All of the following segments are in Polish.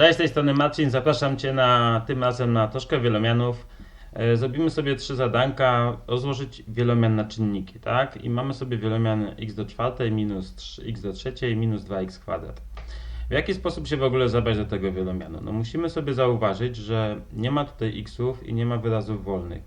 Cześć, z tej strony Marcin, zapraszam Cię na tym razem na troszkę wielomianów. E, Zrobimy sobie trzy zadanka, rozłożyć wielomian na czynniki, tak? I mamy sobie wielomian x do czwartej minus 3x do trzeciej minus 2x kwadrat. W jaki sposób się w ogóle zabrać do tego wielomianu? No musimy sobie zauważyć, że nie ma tutaj xów i nie ma wyrazów wolnych.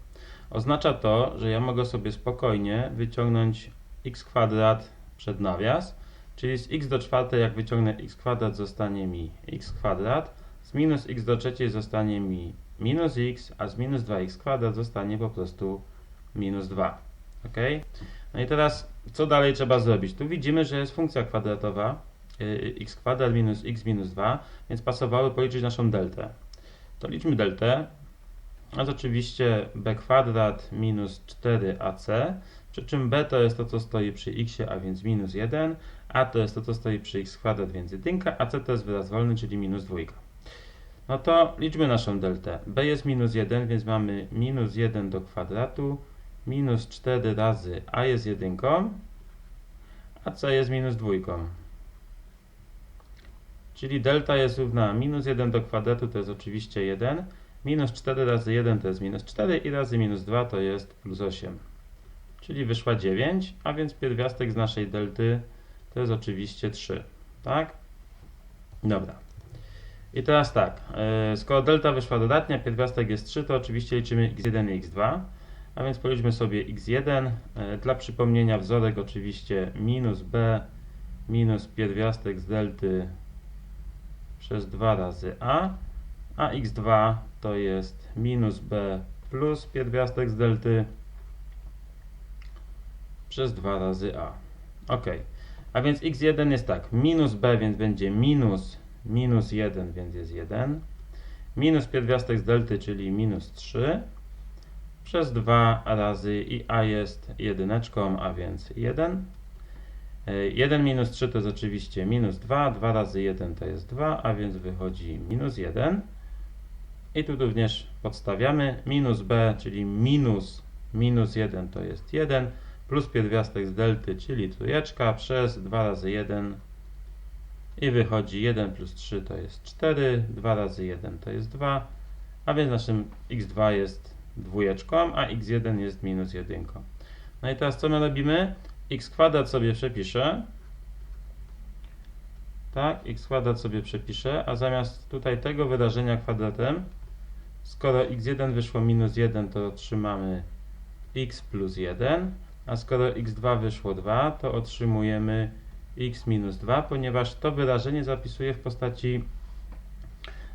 Oznacza to, że ja mogę sobie spokojnie wyciągnąć x kwadrat przed nawias, czyli z x do czwartej jak wyciągnę x kwadrat zostanie mi x kwadrat, z minus x do trzeciej zostanie mi minus x, a z minus 2x kwadrat zostanie po prostu minus 2. Ok? No i teraz co dalej trzeba zrobić? Tu widzimy, że jest funkcja kwadratowa y, x kwadrat minus x minus 2, więc pasowało policzyć naszą deltę. To liczmy deltę. A to oczywiście b kwadrat minus 4ac, przy czym b to jest to, co stoi przy x, a więc minus 1, a to jest to, co stoi przy x kwadrat, więc 1, a c to jest wyraz wolny, czyli minus 2. No to liczmy naszą deltę. b jest minus 1, więc mamy minus 1 do kwadratu, minus 4 razy a jest 1, a c jest minus 2. Czyli delta jest równa minus 1 do kwadratu, to jest oczywiście 1, minus 4 razy 1 to jest minus 4 i razy minus 2 to jest plus 8. Czyli wyszła 9, a więc pierwiastek z naszej delty to jest oczywiście 3. Tak? Dobra. I teraz tak, yy, skoro delta wyszła dodatnia, pierwiastek jest 3, to oczywiście liczymy x1 i x2. A więc policzmy sobie x1. Yy, dla przypomnienia wzorek oczywiście minus b minus pierwiastek z delty przez 2 razy a, a x2 to jest minus b plus pierwiastek z delty przez 2 razy a. Ok. A więc x1 jest tak, minus b, więc będzie minus, minus 1, więc jest 1. Minus pierwiastek z delty, czyli minus 3. Przez 2 razy i a jest jedyneczką, a więc 1. 1 minus 3 to jest oczywiście minus 2, 2 razy 1 to jest 2, a więc wychodzi minus 1. I tu również podstawiamy minus b, czyli minus minus 1 to jest 1, plus pierwiastek z delty, czyli trójeczka, przez 2 razy 1 i wychodzi 1 plus 3 to jest 4, 2 razy 1 to jest 2, a więc naszym x2 jest dwójeczką, a x1 jest minus 1. No i teraz co my robimy? x kwadrat sobie przepiszę. Tak, x kwadrat sobie przepiszę, a zamiast tutaj tego wyrażenia kwadratem, skoro x1 wyszło minus 1, to otrzymamy x plus 1, a skoro x2 wyszło 2, to otrzymujemy x minus 2, ponieważ to wyrażenie zapisuję w postaci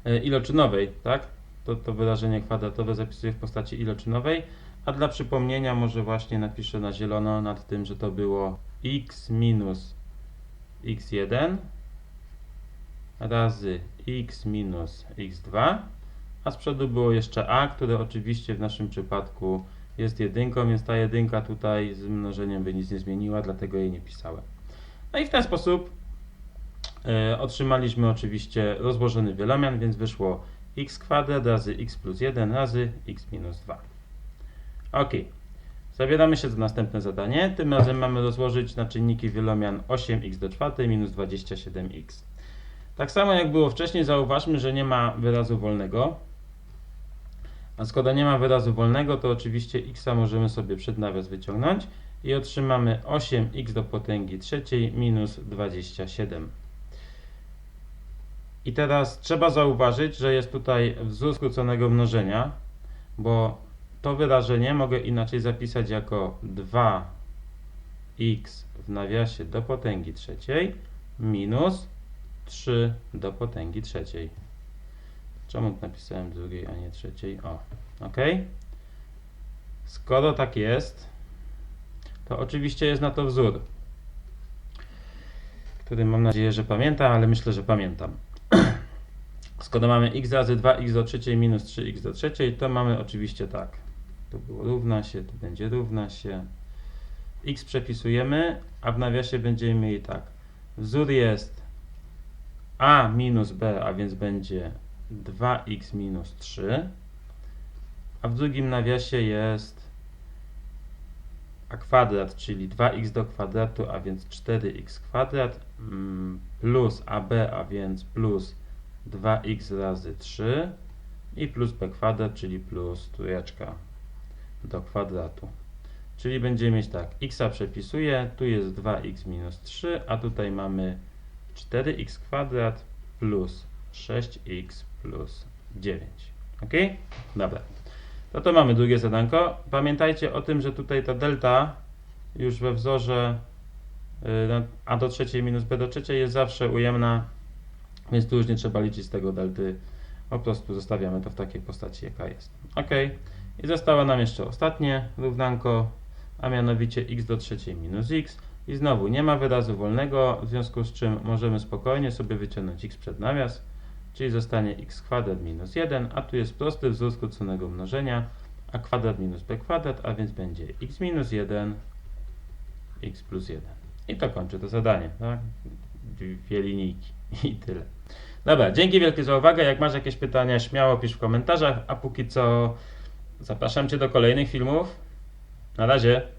e, iloczynowej, tak? To, to wyrażenie kwadratowe zapisuję w postaci iloczynowej, a dla przypomnienia może właśnie napiszę na zielono nad tym, że to było x minus x1 razy x minus x2, a z przodu było jeszcze a, które oczywiście w naszym przypadku jest jedynką, więc ta jedynka tutaj z mnożeniem by nic nie zmieniła, dlatego jej nie pisałem. No i w ten sposób e, otrzymaliśmy oczywiście rozłożony wielomian, więc wyszło x kwadrat razy x plus 1 razy x minus 2. Ok. Zabieramy się za następne zadanie. Tym razem mamy rozłożyć na czynniki wielomian 8x do 4 minus 27x. Tak samo jak było wcześniej, zauważmy, że nie ma wyrazu wolnego. A skoro nie ma wyrazu wolnego, to oczywiście x możemy sobie przed nawias wyciągnąć i otrzymamy 8x do potęgi trzeciej minus 27. I teraz trzeba zauważyć, że jest tutaj wzór skróconego mnożenia, bo to wyrażenie mogę inaczej zapisać jako 2x w nawiasie do potęgi trzeciej minus 3 do potęgi trzeciej. Czemu napisałem drugiej, a nie trzeciej? O, ok. Skoro tak jest, to oczywiście jest na to wzór, który mam nadzieję, że pamiętam, ale myślę, że pamiętam. Skoro mamy x razy 2x do trzeciej minus 3x do trzeciej, to mamy oczywiście tak. Tu było równa się, tu będzie równa się. x przepisujemy, a w nawiasie będziemy mieli tak. Wzór jest a minus b, a więc będzie 2x minus 3, a w drugim nawiasie jest a kwadrat, czyli 2x do kwadratu, a więc 4x kwadrat, mm, plus ab, a więc plus 2x razy 3 i plus b kwadrat, czyli plus trójeczka do kwadratu. Czyli będziemy mieć tak, x przepisuję, tu jest 2x minus 3, a tutaj mamy 4x kwadrat plus 6x plus 9. Ok? Dobra. No to mamy drugie zadanko. Pamiętajcie o tym, że tutaj ta delta już we wzorze y, a do trzeciej minus b do trzeciej jest zawsze ujemna, więc tu już nie trzeba liczyć z tego delty. Po prostu zostawiamy to w takiej postaci, jaka jest. Ok. I zostało nam jeszcze ostatnie równanko, a mianowicie x do trzeciej minus x. I znowu nie ma wyrazu wolnego, w związku z czym możemy spokojnie sobie wyciągnąć x przed nawias, czyli zostanie x kwadrat minus 1, a tu jest prosty wzór skróconego mnożenia, a kwadrat minus b kwadrat, a więc będzie x minus 1, x plus 1. I to kończy to zadanie. Tak? Dwie linijki i tyle. Dobra, dzięki wielkie za uwagę. Jak masz jakieś pytania, śmiało pisz w komentarzach, a póki co zapraszam Cię do kolejnych filmów. Na razie.